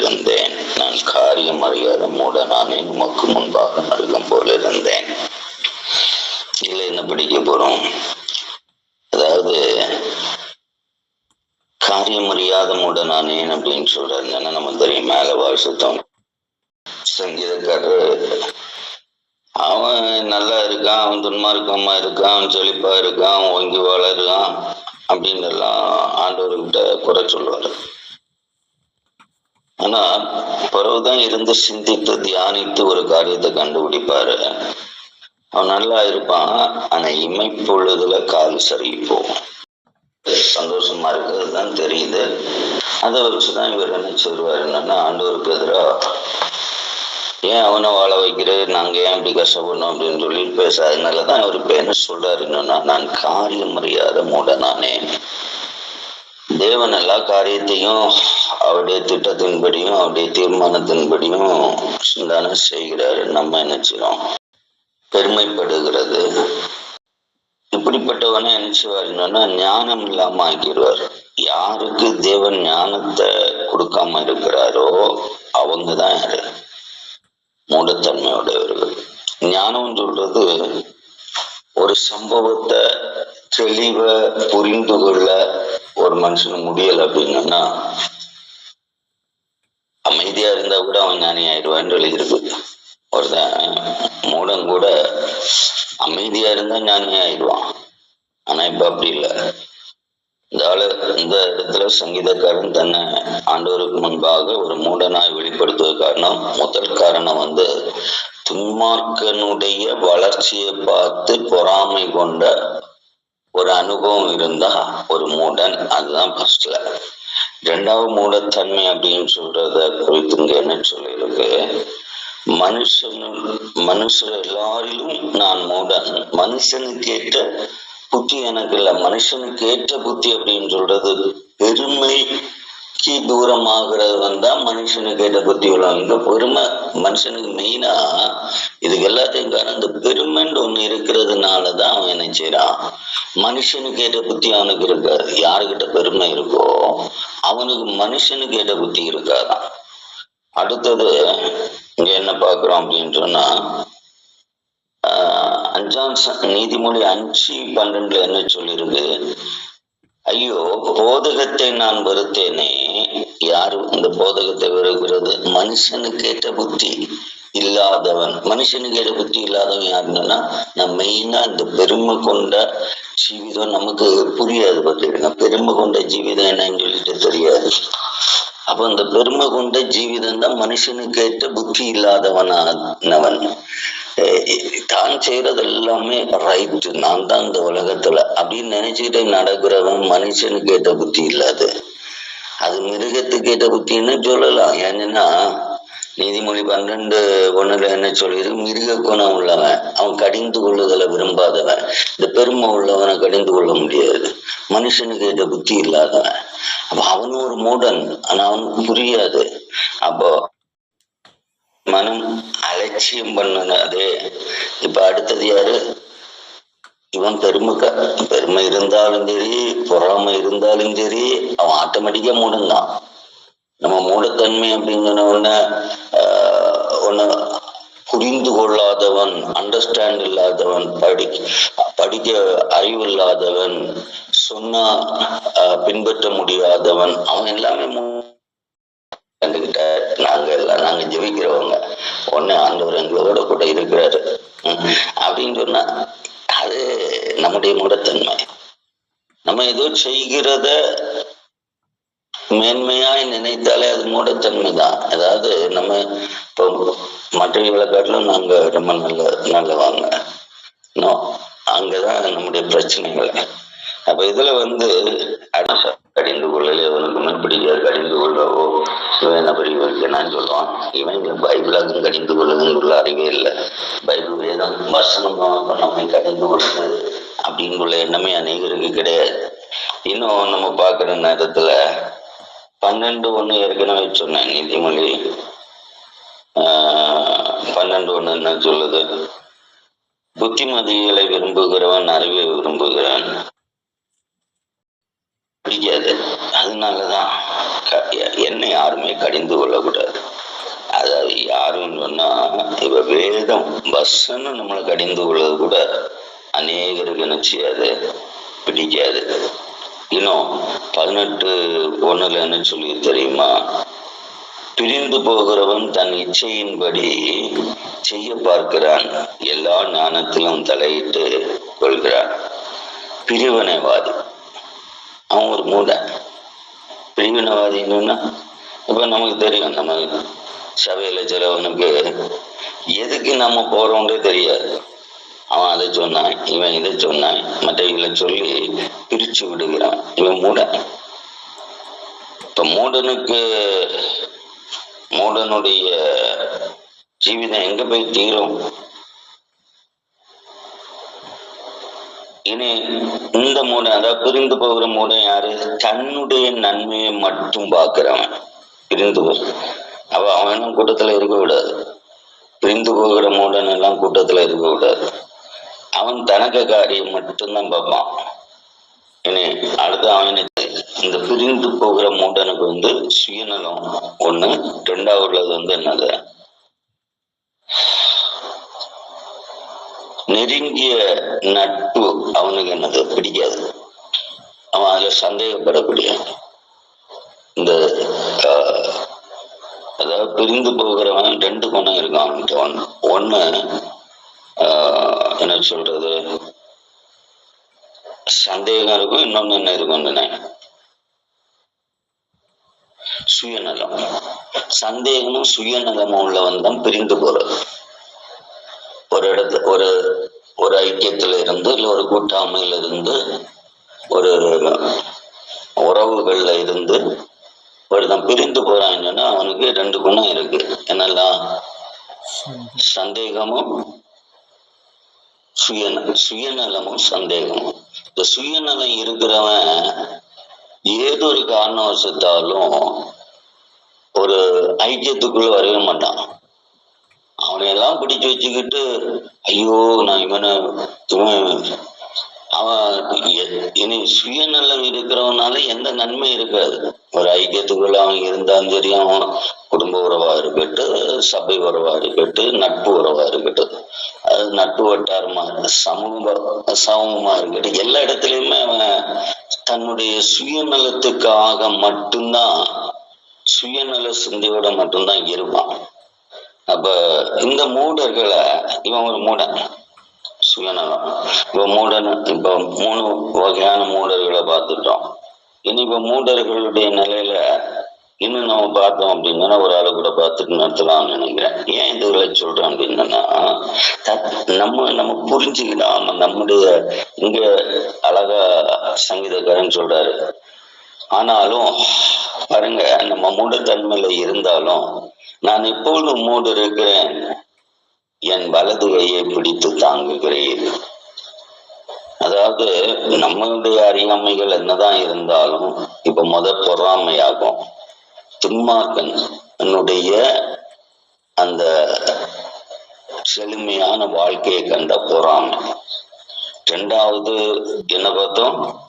இருந்தேன் நான் காரியம் அறியாத மூட நானே உமக்கு முன்பாக மிருகம் போல இருந்தேன். இல்லை என்ன படிக்க போறோம்? அதாவது காரியம் அறியாத மூட மூடனானேன் அப்படின்னு சொல்றாருன்னா நம்ம தெரியும் மேல வாசித்தோம் சங்கீதக்காரர் அவன் நல்லா இருக்கான் அவன் துன்மார்க்கமா இருக்கான் அவன் செழிப்பா இருக்கான் ஓங்கி வளருகான் அப்படின்னு எல்லாம் ஆண்டவர்கிட்ட குறை சொல்லுவாரு. ஆனா பிறகுதான் இருந்து சிந்தித்து தியானித்து ஒரு காரியத்தை கண்டுபிடிப்பாரு. அவன் நல்லா இருப்பான் ஆனா இமைப்பொழுதுல கால் சரி போகும் சந்தோஷமா இருக்கிறது தான் தெரியுது. அதை வச்சுதான் இவர் என்ன சொல்லுவார் என்னன்னா ஆண்டவருக்கு எதிராக ஏன் அவனை வாழ வைக்கிறேன் நாங்க ஏன் இப்படி கஷ்டப்படணும்? அப்படின்னு சொல்லி பேசாதனாலதான் அவர் இப்ப என்ன சொல்றாரு என்னன்னா நான் காரியம் அறியாத மூடனானே தேவன் எல்லா காரியத்தையும் அவருடைய திட்டத்தின்படியும் அவருடைய தீர்மானத்தின்படியும் சிந்தான செய்கிறாரு. நம்ம என்ன பெருமைப்படுகிறது. இப்படிப்பட்டவனை என்ன என்னன்னா ஞானம் இல்லாம ஆக்கிடுவார். யாருக்கு தேவன் ஞானத்தை கொடுக்காம இருக்கிறாரோ அவங்க தான் யாரு? மூடத்தன்மையுடையவர்கள். ஞானம் சொல்றது ஒரு சம்பவத்தை தெளிவ புரிந்து கொள்ள ஒரு மனுஷனுக்கு முடியல அப்படின்னா அமைதியா இருந்தா கூட அவன் ஞானி ஆயிடுவான்னு எழுதியிருக்கு. ஒருத்தன் மூடம் கூட அமைதியா இருந்தா ஞானி ஆயிடுவான் ஆனா இப்ப அப்படி இல்லை. இந்த ஆளு இந்த இடத்துல சங்கீதக்காரன் தன்னை ஆண்டவருக்கு முன்பாக ஒரு மூடனாய் வெளிப்படுத்துவது காரணம் முதல் காரணம் வந்து துன்மார்க்கனுடைய வளர்ச்சியை பார்த்து பொறாமை கொண்ட ஒரு அனுபவம் இருந்தா ஒரு மூடன் அதுதான் ஃபர்ஸ்ட்ல ரெண்டாவது மூடத்தன்மை அப்படின்னு சொல்றத குறித்து இங்க என்ன சொல்லியிருக்கு. மனுஷன் மனுஷர் எல்லாரிலும் நான் மூடன். மனுஷனுக்கு ஏற்ற புத்தி எனக்கு இல்ல. மனுஷனுக்கு ஏற்ற புத்தி அப்படின்னு சொல்றது பெருமைக்கு தூரமாகிறது வந்தா மனுஷனுக்கு ஏற்ற புத்தி உள்ளவங்க இந்த பெருமை மனுஷனுக்கு மெயினா இதுக்கு எல்லாத்தையும் காரணம் இந்த பெருமைன்னு ஒண்ணு இருக்கிறதுனாலதான் அவன் என்ன செய்யறான் மனுஷனுக்கு ஏற்ற புத்தி அவனுக்கு இருக்காது. யாருக்கிட்ட பெருமை இருக்கோ அவனுக்கு மனுஷனுக்கு ஏற்ற புத்தி இருக்காதான் அடுத்தது இங்க என்ன பாக்குறோம் அப்படின்னு சொன்னா அஞ்சாம் நீதிமொழி அஞ்சு பன்னெண்டுல என்ன சொல்லியிருக்கு ஐயோ போதகத்தை நான் வெறுத்தேனே. யாரு இந்த போதகத்தை வெறுக்கிறது? மனுஷனுக்கு ஏற்ற புத்தி. இல்லாதவன். மனுஷனுக்கு ஏற்ற புத்தி இல்லாதவன் யாருன்னா நான் மெயினா இந்த பெருமை கொண்ட ஜீவிதம் நமக்கு புரியாது பார்த்துருங்க பெருமை கொண்ட ஜீவிதம் என்னன்னு சொல்லிட்டு தெரியாது. அப்ப இந்த பெருமை கொண்ட ஜீவிதம் தான் மனுஷனுக்கு ஏற்ற புத்தி இல்லாதவனானவன். அஹ் தான் செய்யறது எல்லாமே ரைட் நான் தான் இந்த உலகத்துல. அப்படின்னு நினைச்சுக்கிட்டு நடக்கிறவன் மனுஷனுக்கு ஏற்ற புத்தி இல்லாது. அது மிருகத்துக்கு ஏற்ற புத்தின்னு சொல்லலாம். ஏன்னா நீதிமொழி பன்னெண்டு ஒண்ணுல என்ன சொல்லியிருக்கு மிருக குணம் உள்ளவன் அவன் கடிந்து கொள்ளுதலை விரும்பாதவன். இந்த பெருமை உள்ளவனை கடிந்து கொள்ள முடியாது. மனுஷனுக்கு இந்த புத்தி இல்லாதவன். அப்ப அவனும் ஒரு மூடன் ஆனா அவனுக்கு புரியாது. அப்போ மனம் அலட்சியம் பண்ணுனது இப்ப அடுத்தது யாரு? இவன் பெருமைக்க பெருமை இருந்தாலும் சரி பொறாமை இருந்தாலும் சரி அவன் ஆட்டோமேட்டிக்கா மூடன்தான் நம்ம மூடத்தன்மை அப்படின்னு உடனே ஆஹ், ஒண்ணு புரிந்து கொள்ளாதவன் அண்டர்ஸ்டாண்ட் இல்லாதவன் படி படிக்க அறிவு இல்லாதவன் சொன்னா பின்பற்ற முடியாதவன் அவன் எல்லாமே கண்டுகிட்ட நாங்க எல்லாம் நாங்க ஜெபிக்கிறவங்க. ஒன்னு ஆண்டவர் எங்களோட கூட இருக்கிறாரு. அப்படின்னு சொன்னா அது நம்முடைய மூடத்தன்மை. நம்ம ஏதோ செய்கிறத மேன்மையாய் நினைத்தாலே அது மூடத்தன்மை தான் அதாவது நம்ம இப்போ மற்றவர்களை காட்டிலும் நாங்க ரொம்ப நல்ல நல்லவாங்க. நோ அங்கதான் நம்முடைய பிரச்சனைகள். அப்ப இதுல வந்து கடிந்து கொள்ளலே அவனுக்கு மேல் கடிந்து கொள்ளவோ இவன் என்ன பெரிய சொல்லுவான். இவன் பைபிளாக கடிந்து கொள்ளுதுன்னு அறிவே இல்லை. பைபிள் வேதம் வசனமாக நம்மை கடிந்து கொள்ளுது அப்படின்னு உள்ள எண்ணமே அநேகருக்கு கிடையாது. இன்னும் நம்ம பார்க்குற நேரத்துல பன்னெண்டு ஒண்ணு ஏற்கனவே சொன்னேன் நீதிமொழி. ஆஹ் பன்னெண்டு ஒண்ணு என்ன சொல்லுது? புத்திமதிகளை விரும்புகிறவன் அறிவை விரும்புகிறான். பிடிக்காது. அதனாலதான் என்னை யாருமே கடிந்து கொள்ளக்கூடாது. அதாவது யாரும் சொன்னா இப்ப வேதம் பஸ்ன்னு நம்மளை கடிந்து கொள்ளது கூட அநேகருக்கு என்ன செய்யாது? பிடிக்காது. இன்னும் பதினெட்டு ஒண்ணுல என்ன சொல்லி தெரியுமா? பிரிந்து போகிறவன் தன் இச்சையின்படி செய்ய பார்க்கிறான். எல்லா ஞானத்திலும் தலையிட்டு கொள்கிறான். பிரிவினைவாதி. அவன் ஒரு மூட. பிரிவினைவாதின்னா இப்ப நமக்கு தெரியும் நம்ம சபையில சிலவனுக்கு எதுக்கு நம்ம போறோம்ன்றே தெரியாது. அவன் அதை சொன்னான் இவன் இதை சொன்னான் மற்றவங்களை சொல்லி பிரிச்சு விடுகிறான். இவன் மூடன் இப்ப மூடனுக்கு மூடனுடைய ஜீவிதம் எங்க போய் தீரும்? இனி இந்த மூடன் அதாவது பிரிந்து போகிற மூடன் யாரு? தன்னுடைய நன்மையை மட்டும் பார்க்கிறவன். பிரிந்து போ. அவ அவனும் கூட்டத்துல இருக்க விடாது பிரிந்து போகிற மூடன் எல்லாம் கூட்டத்துல இருக்க விடாது அவன் தனக்கு காரியம் மட்டும்தான் பார்ப்பான். இனி அடுத்து அவனுக்கு இந்த பிரிந்து போகிற மூடனுக்கு வந்து சுயநலம் ஒண்ணு ரெண்டாவது உள்ளது வந்து என்னது? நெருங்கிய நட்பு அவனுக்கு என்னது? பிடிக்காது. அவன் அதுல சந்தேகப்படக்கூடிய இந்த ஆஹ், அதாவது பிரிந்து போகிறவன் ரெண்டு குணம் இருக்கான். அவன்கிட்ட ஒண்ணு ஒண்ணு என்ன சொல்றது? சந்தேகம் இருக்கும் இன்னொன்னு என்ன இருக்கும்னு சுயநலம். சந்தேகமும் சுயநலமும் உள்ளவன் தான் பிரிந்து போறது. ஒரு இடத்து ஒரு ஒரு ஐக்கியத்துல இருந்து இல்ல ஒரு கூட்டாமையில இருந்து ஒரு உறவுகள்ல இருந்து ஒருத்தன் பிரிந்து போறாங்கன்னா அவனுக்கு ரெண்டு குணம் இருக்கு. என்னெல்லாம்? சந்தேகமும் சுயநலம் சுயநலமும் சந்தேகமும். இந்த சுயநலம் இருக்கிறவன் ஏதொரு காரணவசத்தாலும் ஒரு ஐக்கியத்துக்குள்ள வரவே மாட்டான். அவனையெல்லாம் பிடிச்சு வச்சுக்கிட்டு ஐயோ நான் இவனை இவன் இனி சுயநலம் இருக்கிறவனால எந்த நன்மை இருக்காது. ஒரு ஐக்கியத்துக்குள்ள அவன் இருந்தாலும் சரி அவன் குடும்ப உறவா இருக்கட்டும் சபை உறவா இருக்கட்டும் நட்பு உறவா இருக்கட்டும். அது நட்பு வட்டாரமா சமூக சமூகமா இருக்கட்டும் எல்லா இடத்துலயுமே அவன் தன்னுடைய சுயநலத்துக்காக மட்டும்தான் சுயநல சிந்தையோட மட்டும்தான் இருப்பான். அப்ப இந்த மூடர்களை இவன் ஒரு மூடன். சுயநலம் இப்ப மூடன் இப்ப மூணு வகையான மூடர்களை பார்த்துட்டோம் இனி இப்ப மூடர்களுடைய நிலையில இன்னும் நம்ம பார்த்தோம் அப்படின்னா ஒரு ஆளு கூட பார்த்துட்டு நடத்தலாம்னு நினைக்கிறேன். ஏன் இதுகளை சொல்றேன் அப்படின்னா தத்- நம்ம நம்ம புரிஞ்சுக்கிடாம நம்முடைய இங்க அழகா சங்கீதக்காரன் சொல்றாரு. ஆனாலும் பாருங்க நம்ம மூடத்தன்மையில இருந்தாலும் நான் எப்பொழுதும் மூடு இருக்கிறேன். என் வலது கையை பிடித்து தாங்குகிறேன். அதாவது நம்மளுடைய அறியாமைகள் என்னதான் இருந்தாலும் இப்ப முத பொறாமையாகும். துன்மார்க்கன் என்னுடைய அந்த செழுமையான வாழ்க்கையை கண்ட பொறாமை. ரெண்டாவது என்ன பார்த்தோம்?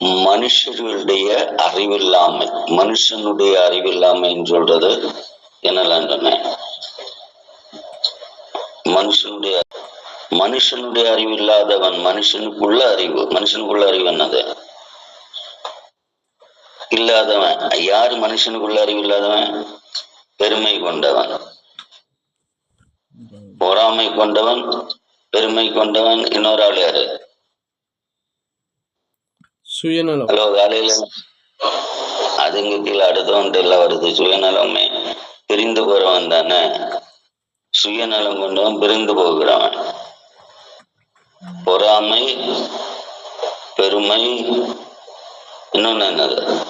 மனுஷர்களுடைய அறிவில்லாமை. மனுஷனுடைய அறிவில்லாமைன்னு சொல்றது என்னெல்லாம் மனுஷனுடைய மனுஷனுடைய அறிவு இல்லாதவன் மனுஷனுக்குள்ள அறிவு. மனுஷனுக்குள்ள அறிவு என்னது? இல்லாதவன். யாரு மனுஷனுக்குள்ள அறிவு இல்லாதவன்? பெருமை கொண்டவன். பொறாமை கொண்டவன் பெருமை கொண்டவன். இன்னொரு ஆள் யாரு? சுயநலம். ஹலோ காலையில அதுங்க கீழே அடுத்தவன்ட்டு எல்லாம் வருது. சுயநலமே. பிரிந்து போறவன் தானே. சுயநலம் கொண்டவன் பிரிந்து போகிறான். பொறாமை பெருமை இன்னொன்னு என்னது?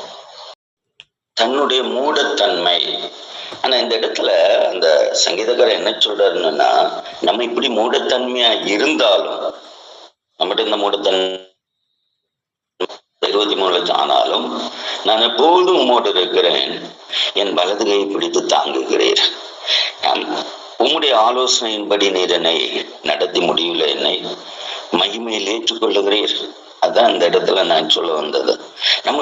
தன்னுடைய மூடத்தன்மை. ஆனா இந்த இடத்துல அந்த சங்கீதக்காரர் என்ன சொல்றாருன்னா நம்ம இப்படி மூடத்தன்மையா இருந்தாலும் நம்மகிட்ட இந்த மூடத்தன்மை இருபத்தி மூணு லட்சம் ஆனாலும் நான் எப்போதும் மூட இருக்கிறேன். என் வலது கையை பிடித்து தாங்குகிறீர் உம்முடைய ஆலோசனையின்படி நீர் என்னை நடத்தி முடியல என்னை மகிமையில் ஏற்றுக்கொள்ளுகிறீர். அதான் அந்த இடத்துல நான் சொல்ல வந்தது. நம்ம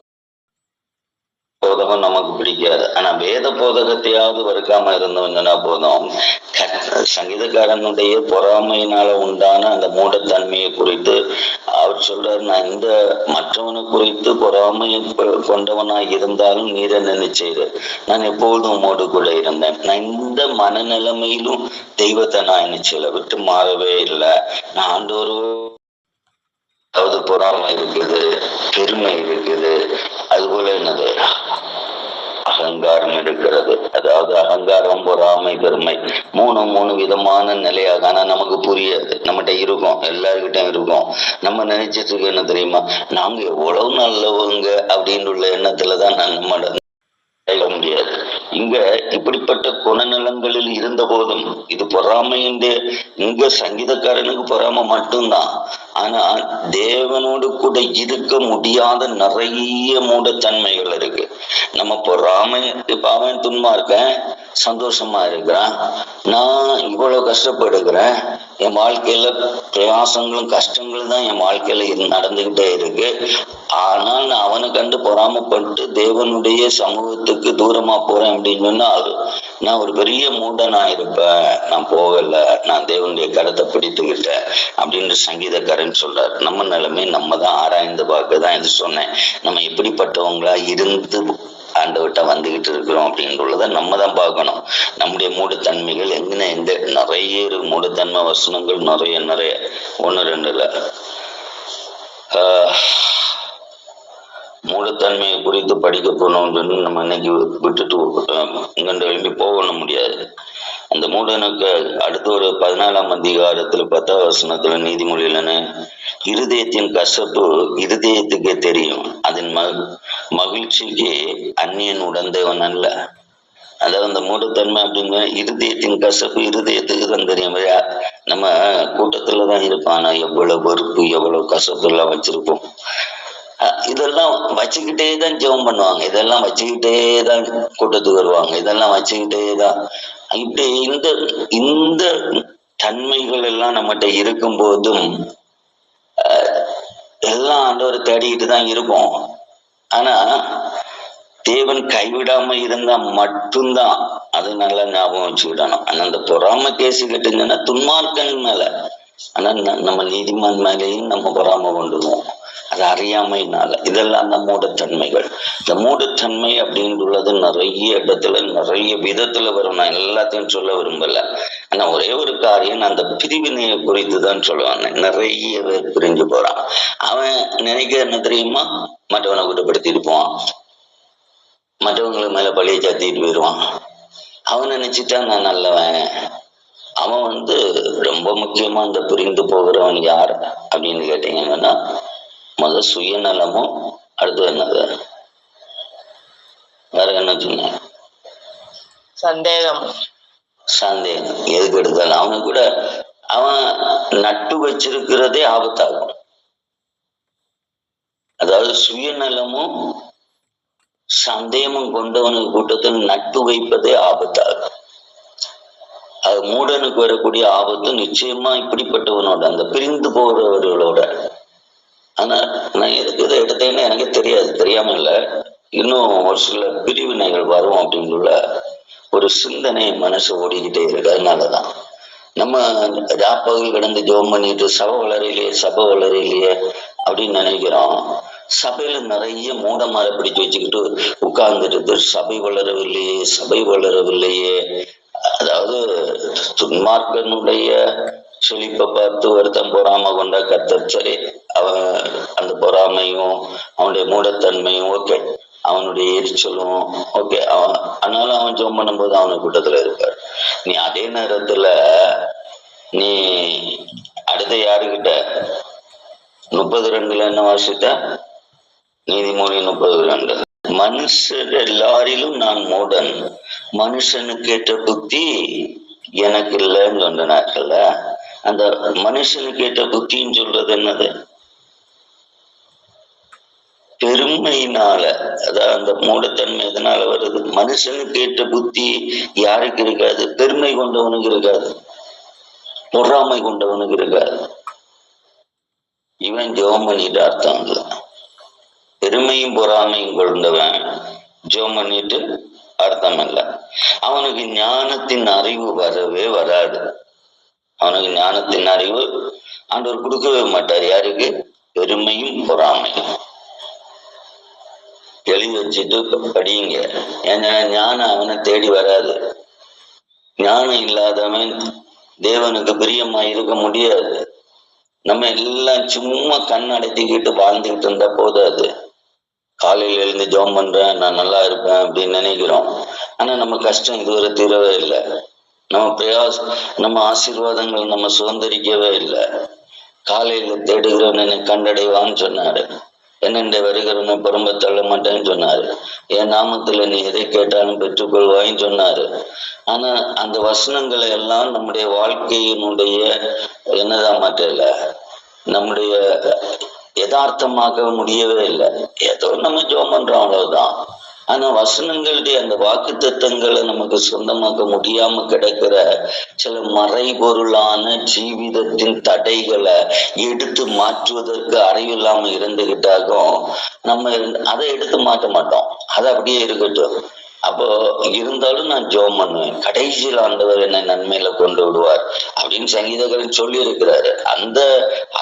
போதகம் நமக்கு பிடிக்காது. ஆனா வேத போதகத்தையாவது வறுக்காம இருந்தவங்கன்னா போதும். சங்கீதக்காரனுடைய பொறாமையினால உண்டான அந்த மூடத்தன்மையை குறித்து அவர் சொல்றாரு நான் இந்த மற்றவனை குறித்து பொறாமையை கொண்டவனா இருந்தாலும் நீர் என்ன நான் எப்பொழுதும் உமோடு கூட இருந்தேன். நான் இந்த மனநிலைமையிலும் தெய்வத்தை நான் நிச்சயில விட்டு மாறவே இல்லை. நான் ஆண்டோரு அதாவது பொறாமை இருக்குது பெருமை இருக்குது. அதுபோல என்னது? அகங்காரம் இருக்கிறது. அதாவது அகங்காரம் பொறாமை பெருமை. மூணு மூணு விதமான நிலையாக ஆனா நமக்கு புரியாது. நம்மகிட்ட இருக்கும். எல்லாருக்கிட்டையும் இருக்கும். நம்ம நினைச்சிட்டு இருக்க என்ன தெரியுமா? நாங்க எவ்வளவு நல்லவங்க அப்படின்னு உள்ள எண்ணத்துலதான் நான் நம்ம முடியாது. இங்க இப்படிப்பட்ட குணநலங்களில் இருந்த போதும் இது பொறாமையுடைய இங்க சங்கீதக்காரனுக்கு பொறாமை மட்டும்தான். ஆனா தேவனோடு கூட இருக்க முடியாத நிறைய மூடத்தன்மைகள் இருக்கு. நம்ம பொறாமை பாவன் துன்பா துன்மா இருக்கேன் சந்தோஷமா இருக்கிறான். நான் இவ்வளவு கஷ்டப்படுகிறேன். என் வாழ்க்கையில பிரயாசங்களும் கஷ்டங்களும் தான் என் வாழ்க்கையில நடந்துகிட்டே இருக்கு. ஆனால் நான் அவனை கண்டு பொறாமப்பட்டு தேவனுடைய சமூகத்துக்கு தூரமா போறேன் அப்படின்னு சொன்னா நான் ஒரு பெரிய மூடனா இருப்பேன். நான் போகல. நான் தேவனுடைய கருத்தை பிடித்துக்கிட்டேன் அப்படின்னு சங்கீதக்காரன் சொல்றார். நம்ம நிலைமை நம்ம தான் ஆராய்ந்து பார்க்க தான் இது சொன்னேன். நம்ம எப்படிப்பட்டவங்களா இருந்து ஆண்டவர்கிட்ட வந்துகிட்டு இருக்கிறோம் அப்படின்றத நம்ம தான் பார்க்கணும். நம்முடைய மூடத்தன்மைகள் எங்கன எங்க நிறைய இருக்கு மூடத்தன்மை வசனங்கள் நிறைய நிறைய. ஒண்ணு ரெண்டு ஆஹ் மூடத்தன்மையை குறித்து படிக்க போனோம்னு சொல்லி நம்ம இன்னைக்கு விட்டுட்டு ஆஹ் எழுப்பி போகணும் முடியாது. அந்த மூடனுக்கு அடுத்து ஒரு பதினாலாம் அதிகாரத்துல பத்தாம் வசனத்துல நீதிமொழியிலன்னு இருதயத்தின் கசப்பு இருதயத்துக்கே தெரியும். அதன் ம மகிழ்ச்சிக்கு அந்நியன் உடந்தவன் அல்ல. அதாவது அந்த மூடத்தன்மை அப்படிங்கிற இருதயத்தின் கசப்பு இருதயத்துக்கு தான் தெரியும். நம்ம கூட்டத்துல தான் இருப்பான் ஆனா எவ்வளவு வெறுப்பு எவ்வளவு கசப்பு எல்லாம் வச்சிருப்போம் இதெல்லாம் வச்சுக்கிட்டே தான் ஜெபம் பண்ணுவாங்க. இதெல்லாம் வச்சுக்கிட்டே தான் கூட்டத்துக்கு வருவாங்க. இதெல்லாம் வச்சுக்கிட்டே தான். இப்படி இந்த இந்த தன்மைகள் எல்லாம் நம்மகிட்ட இருக்கும் போதும் எல்லாம் ஆண்டவர் தேடிக்கிட்டு தான் இருக்கும். ஆனா தேவன் கைவிடாம இருந்தா மட்டும்தான் அது நல்லா ஞாபகம் வச்சுக்கிடணும் ஆனா அந்த பொறாம கேஸ் துன்மார்க்கன் மேல. ஆனா ந- நம்ம நீதிமான் மேலேயும் நம்ம பொறாம கொண்டுருவோம். அது அறியாமைனால இதெல்லாம் அந்த மூடத்தன்மைகள். இந்த மூடத்தன்மை அப்படின்றது நிறைய இடத்துல நிறைய விதத்துல வரும். நான் எல்லாத்தையும் சொல்ல விரும்பல. ஆனா ஒரே ஒரு காரியம் அந்த பிரிவினையை குறித்து தான் சொல்லுவாங்க. நிறைய பேர் பிரிஞ்சு போறான். அவன் நினைக்க என்ன தெரியுமா? மற்றவனை குற்றப்படுத்திட்டு போவான். மற்றவங்களுக்கு மேல பழிய சாத்திட்டு போயிடுவான். அவன் நினைச்சிட்டா நான் நல்லவன். அவன் வந்து ரொம்ப முக்கியமா இந்த புரிந்து போகிறவன் யார் அப்படின்னு கேட்டீங்கன்னா முதல் சுயநலமும் அடுத்து என்னது? வேற என்ன சொன்னேன் சந்தேகம். சந்தேகம். எதுக்கு எடுத்தாலும் அவனு கூட அவன் நட்டு வச்சிருக்கிறதே ஆபத்தாகும். அதாவது சுயநலமும் சந்தேகமும் கொண்டவனுக்கு கூட்டத்தில் நட்டு வைப்பதே ஆபத்தாகும். அது மூடனுக்கு வரக்கூடிய ஆபத்து நிச்சயமா இப்படிப்பட்டவனோட அந்த பிரிந்து போகிறவர்களோட ஆனா நான் எதுக்கு இதை எடுத்தேன்னு எனக்கு தெரியாது. தெரியாம இன்னும் ஒரு சில பிரிவினைகள் வரும் அப்படின்னு ஒரு சிந்தனை மனசு ஓடிக்கிட்டே இருக்கு. அதனாலதான். நம்ம ராப்பகல் கிடந்து ஜோம் பண்ணிட்டு சபை வளரையிலேயே சபை வளரையிலேயே அப்படின்னு நினைக்கிறோம். சபையில நிறைய மூடமாரை பிடிச்சு வச்சுக்கிட்டு உட்கார்ந்துட்டு சபை வளரவில்லையே சபை வளரவில்லையே. அதாவது துன்மார்க்கனுடைய செழிப்பை பார்த்து ஒருத்தன் பொறாம கொண்ட கத்தர் சரி அவன் அந்த பொறாமையும் அவனுடைய மூடத்தன்மையும் ஓகே அவனுடைய எரிச்சலும் ஓகே அவன் அதனால அவன் ஜோம் பண்ணும்போது அவனுக்கு கூட்டத்துல இருப்பார் நீ அதே நேரத்துல நீ அடுத்த யாருக்கிட்ட? முப்பது ரெண்டுல என்ன வாசித்த? நீதிமொழி முப்பது ரெண்டு மனுஷர் எல்லாரிலும் நான் மூடன். மனுஷனுக்கு ஏற்ற புத்தி எனக்கு இல்லைன்னு சொன்னாக்கல்ல அந்த மனுஷனுக்கு ஏற்ற புத்தின்னு சொல்றது என்னது? பெருமையினால அதான் அந்த மூடத்தன்மை எதனால வருது? மனுஷனுக்கு ஏற்ற புத்தி யாருக்கு இருக்காது? பெருமை கொண்டவனுக்கு இருக்காது. பொறாமை கொண்டவனுக்கு இருக்காது. இவன் ஜெபம் பண்ணிட்டு அர்த்தம் இல்லை. பெருமையும் பொறாமையும் கொண்டவன் ஜெபம் பண்ணிட்டு அர்த்தம் இல்லை. அவனுக்கு ஞானத்தின் அறிவு வரவே வராது. அவனுக்கு ஞானத்தின் அறிவு ஆண்டவர் கொடுக்கவே மாட்டார். யாருக்கு? பெருமையும் பொறாமையும். எழுதி வச்சுட்டு படியுங்க. ஏன்னா ஞானம் அவனை தேடி வராது. ஞானம் இல்லாதவன் தேவனுக்கு பிரியமா இருக்க முடியாது. நம்ம எல்லாம் சும்மா கண் அடைத்திக்கிட்டு வாழ்ந்துகிட்டு இருந்தா போதாது. காலையில எழுந்து ஜோம் பண்றேன் நான் நல்லா இருப்பேன் அப்படின்னு நினைக்கிறோம். ஆனா நம்ம கஷ்டம் இதுவரை தீரவே இல்லை. நம்ம பிரயாஸ் நம்ம ஆசீர்வாதங்கள் நம்ம சுதந்திரிக்கவே இல்லை. காலையில தேடுகிறவன் என்னை கண்டடைவான்னு சொன்னாரு. என்னென்ன வருகிறவனை புறம்ப தள்ள மாட்டேன்னு சொன்னாரு. என் நாமத்துல நீ எதை கேட்டாலும் பெற்றுக்கொள்வாயின்னு சொன்னாரு. ஆனா அந்த வசனங்களை எல்லாம் நம்முடைய வாழ்க்கையினுடைய என்னதான் மாற்றல நம்முடைய யதார்த்தமாக முடியவே இல்லை. ஏதோ நம்ம ஜோம் பண்றோம் அவ்வளவுதான். ஆனா வசனங்களுடைய அந்த வாக்கு தத்தங்களை நமக்கு சொந்தமாக்க முடியாம கிடைக்கிற சில மறைபொருளான ஜீவிதத்தின் தடைகளை எடுத்து மாற்றுவதற்கு அறிவில்லாம இருந்துகிட்டாகும் நம்ம அதை எடுத்து மாட்ட மாட்டோம். அது அப்படியே இருக்கட்டும். அப்போ இருந்தாலும் நான் ஜோம் பண்ணுவேன். கடைசியில் ஆண்டவர் என்னை நன்மையில கொண்டு விடுவார் அப்படின்னு சங்கீதகரன் சொல்லி இருக்கிறாரு அந்த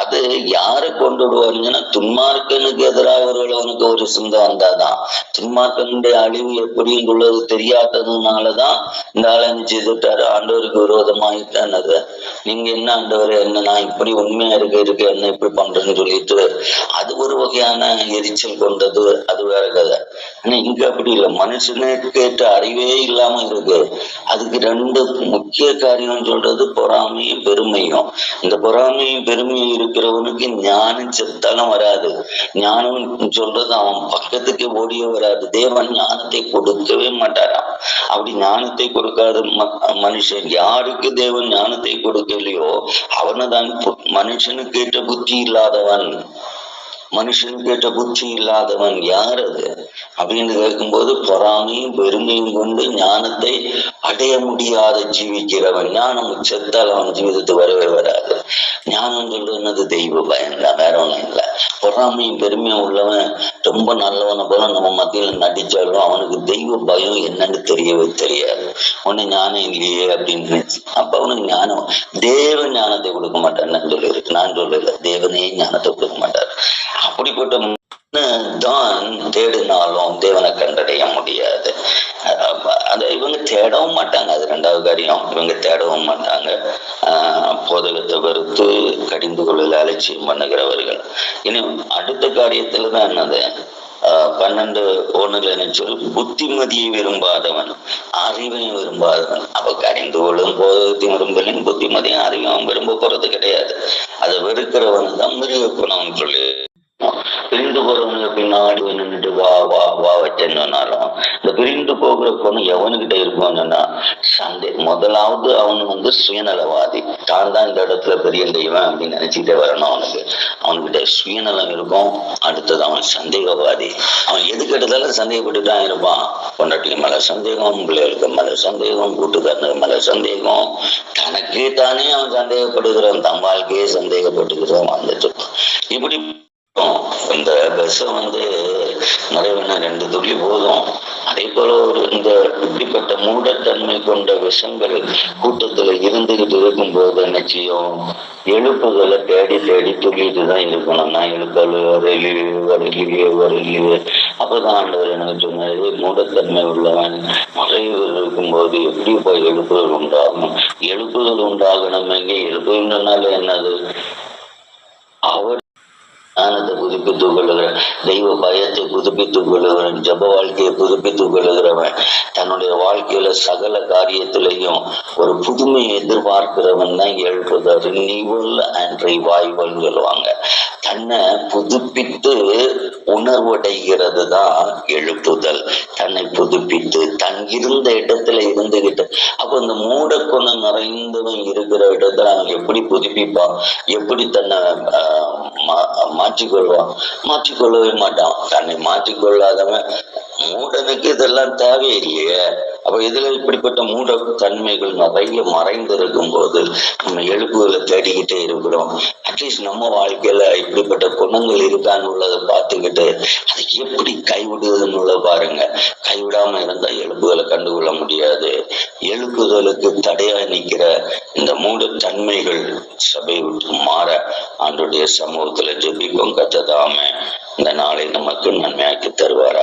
அது யாரு கொண்டு விடுவாருங்கன்னா துன்மார்க்கனுக்கு எதிராக ஒருவனுக்கு ஒரு சிந்தை வந்தாதான். துன்மார்க்கனுடைய அழிவு எப்படின்னு உள்ளது தெரியாததுனாலதான் இந்த ஆளை செய்துட்டாரு ஆண்டவருக்கு விரோதமாயிட்டானது நீங்க என்ன ஆண்டவர் என்ன நான் இப்படி உண்மையா இருக்க இருக்க என்ன இப்படி பண்றேன்னு சொல்லிட்டு அது ஒரு வகையான எரிச்சல் கொண்டது அது வேற கதை. ஆனா இங்க அப்படி இல்லை. மனுஷனு ஏற்ற அறிவே இல்லாம இருக்கு. அதுக்கு ரெண்டு முக்கிய காரியம் சொல்றது பொறாமையும் பெருமையும். இந்த பொறாமையும் பெருமையும் இருக்கிறவனுக்கு ஞானம் செத்தாலும் வராது. ஞானம் சொல்றது அவன் பக்கத்துக்கு ஓடியே வராது. தேவன் ஞானத்தை கொடுக்கவே மாட்டாராம். அப்படி ஞானத்தை கொடுக்காத ம- மனுஷன் யாருக்கு தேவன் ஞானத்தை கொடுக்கலையோ அவனை தான் மனுஷனுக்கு ஏற்ற புத்தி இல்லாதவன். மனுஷன் கேட்ட புத்தி இல்லாதவன் யார் அது? அப்படின்னு கேட்கும்போது பொறாமையும் பெருமையும் கொண்டு ஞானத்தை அடைய முடியாத ஜீவிக்கிறவன் ஞானம் செத்தால் அவன் ஜீவிதத்து வரவே வராது. ஞானம் சொல்றது தெய்வ பயம் தான் வேற ஒண்ணும் இல்லை. பொறாமையும் பெருமையும் உள்ளவன் ரொம்ப நல்லவனை போல நம்ம மத்தியில நடிச்சாலும் அவனுக்கு தெய்வ பயம் என்னன்னு தெரியவே தெரியாது. ஒண்ணு ஞானம் இல்லையே அப்படின்னு நினைச்சு. அப்ப அவனுக்கு ஞானம் தேவ ஞானத்தை கொடுக்க மாட்டான்னு சொல்லியிருக்கு நான் சொல்லல தேவனே ஞானத்தை கொடுக்க மாட்டார். அப்படிப்பட்ட தான் தேடினாலும் தேவனை கண்டடைய முடியாது. அதை இவங்க தேடவும் மாட்டாங்க. அது ரெண்டாவது காரியம். இவங்க தேடவும் மாட்டாங்க. ஆஹ் போதகத்தை வெறுத்து கடிந்து கொள்ளல அலட்சியம் பண்ணுகிறவர்கள். இனி அடுத்த காரியத்துல தான் என்னது? ஆஹ் பன்னெண்டு ஒண்ணுல என்ன சொல்லு புத்திமதியை விரும்பாதவன் அறிவையும் விரும்பாதவன். அப்ப கடிந்து கொள்ளும் போதகத்தையும் விரும்பலையும் புத்திமதியும் அறிவையும் விரும்ப போறது கிடையாது. அதை வெறுக்கிறவன் தான் மிருக குணம் சொல்லி பிரிந்து போறவனுக்கு பின்னாடி நின்றுட்டு வா வா வா வச்சேன்னு சொன்னாலும் இந்த பிரிந்து போகிற பொண்ணு எவனுக்கிட்ட சொன்னா சந்தே முதலாவது அவன் வந்து சுயநலவாதி. தான் தான் இந்த இடத்துல பெரிய தெய்வம் அப்படின்னு நினைச்சுக்கிட்டே வரணும் அவனுக்கு. அவன்கிட்ட சுயநலம் இருக்கும் அடுத்தது அவன் சந்தேகவாதி. அவன் எதுக்கு எடுத்தாலும் சந்தேகப்பட்டு தான் இருப்பான். பொண்டாட்டிக்கு மேல சந்தேகம் பிள்ளைகளுக்கு மேல சந்தேகம் கூட்டுக்காரனுக்கு மேல சந்தேகம். தனக்கே தானே அவன் சந்தேகப்படுகிறான். தன் வாழ்க்கையே சந்தேகப்பட்டுக்கிறோம் வந்துட்டு இப்படி இந்த விஷம் வந்து நிறைவேன ரெண்டு துளி போதும். அதே போல ஒரு இந்த இப்படிப்பட்ட மூடத்தன்மை கொண்ட விஷங்கள் கூட்டத்துல இருந்துகிட்டு இருக்கும்போது என்ன செய்யும்? எழுப்புகளை தேடி தேடி துள்ளிட்டு தான் இருக்கணும் நான் எழுப்பல் வரலையே வரலையே வரலையே அப்பதான் ஆண்டவர் எனக்கு சொன்னது மூடத்தன்மை உள்ளவன் மறைவில் இருக்கும்போது எப்படி போய் எழுப்புகள் உண்டாகும்? எழுப்புகள் உண்டாகணும் எங்கே எழுப்புதல்னால என்னது? அவர் ஞானத்தை புதுப்பித்துக் கொள்ளுகிறவன் தெய்வ பயத்தை புதுப்பித்துக் கொள்ளுகிறவன் ஜப வாழ்க்கையை புதுப்பித்துக் கொள்ளுகிறவன் தன்னுடைய வாழ்க்கையில சகல காரியத்திலையும் ஒரு புதுமையை எதிர்பார்க்கிறவன் தான் எழுப்புதல். ரினிவல் அன்றை ரிவைவல் சொல்லுவாங்க. தன்னை புதுப்பித்து உணர்வடைகிறது தான் எழுப்புதல். தன்னை புதுப்பித்து தன் இருந்த இடத்துல இருந்துகிட்டு அப்ப இந்த மூட குணம் நிறைந்தவன் இருக்கிற இடத்துல அவன் எப்படி புதுப்பிப்பான்? எப்படி தன்னை ஆஹ், மாற்றிக்கொள்வான் மாற்றிக்கொள்ளவே மாட்டான். தன்னை மாற்றிக்கொள்ளாதவன் மூடனுக்கு இதெல்லாம் தேவையில்லையே. அப்ப இதுல இப்படிப்பட்ட மூட தன்மைகள் நிறைய மறைந்திருக்கும் போது நம்ம எழுப்புகளை தேடிக்கிட்டே இருக்கிறோம். அட்லீஸ்ட் நம்ம வாழ்க்கையில இப்படிப்பட்ட குணங்கள் இருக்கான்னு உள்ளதை பார்த்துக்கிட்டு அதை எப்படி கைவிடுதுன்னு பாருங்க. கைவிடாம இருந்தா எழுப்புகளை கண்டுகொள்ள முடியாது. எழுப்புதலுக்கு தடையா நிக்கிற இந்த மூட தன்மைகள் சபை விட்டு மாற ஆண்டுடைய சமூகத்துல ஜெபிக்கும் கத்ததாம. இந்த நாளை நமக்கு நன்மையாக்கி தருவாரா.